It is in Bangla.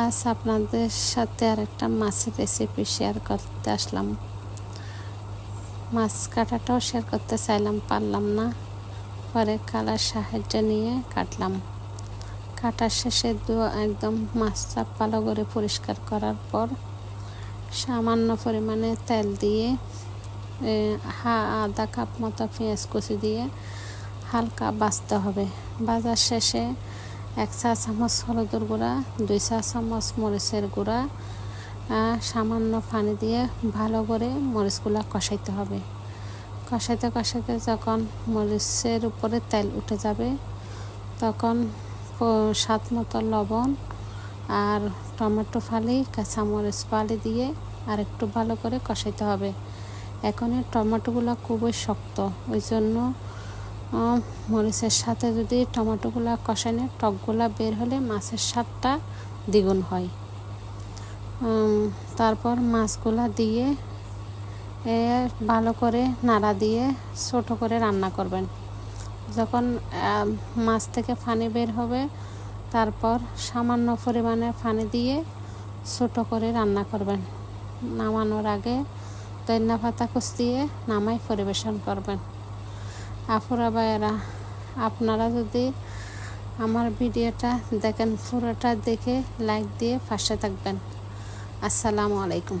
আজ আপনাদের সাথে আর একটা মাছের রেসিপি শেয়ার করতে আসলাম। মাছ কাটাটাও শেয়ার করতে চাইলাম, পারলাম না। পরে কালার সাহায্য নিয়ে কাটলাম। কাটার শেষে দু একদম মাছটা ভালো করে পরিষ্কার করার পর সামান্য পরিমাণে তেল দিয়ে হা, আধা কাপ মতো পেঁয়াজ কুচি দিয়ে হালকা বাছতে হবে। বাজার শেষে এক চা চামচ হলুদের গুঁড়া, দুই চা চামচ মরিচের গুঁড়া সামান্য পানি দিয়ে ভালো করে মরিচগুলো কষাইতে হবে। কষাইতে কষাইতে যখন মরিচের উপরে তেল উঠে যাবে, তখন স্বাদ মতো লবণ আর টমেটো ফালি, কাঁচামরিচ ফালি দিয়ে আর একটু ভালো করে কষাইতে হবে। এখন টমেটোগুলো খুবই শক্ত, ওই জন্য মরিচের সাথে যদি টমেটোগুলো কষানে টকগুলা বের হলে মাছের স্বাদটা দ্বিগুণ হয়। তারপর মাছগুলা দিয়ে এ ভালো করে নাড়া দিয়ে ছোট করে রান্না করবেন। যখন মাছ থেকে পানি বের হবে, তারপর সামান্য পরিমাণে পানি দিয়ে ছোট করে রান্না করবেন। নামানোর আগে পাতা কুচ দিয়ে নামাই পরিবেশন করবেন। আপুরা ভাইয়েরা, আপনারা যদি আমার ভিডিওটা দেখেন, পুরোটা দেখে লাইক দিয়ে পাশে থাকবেন। আসসালামু আলাইকুম।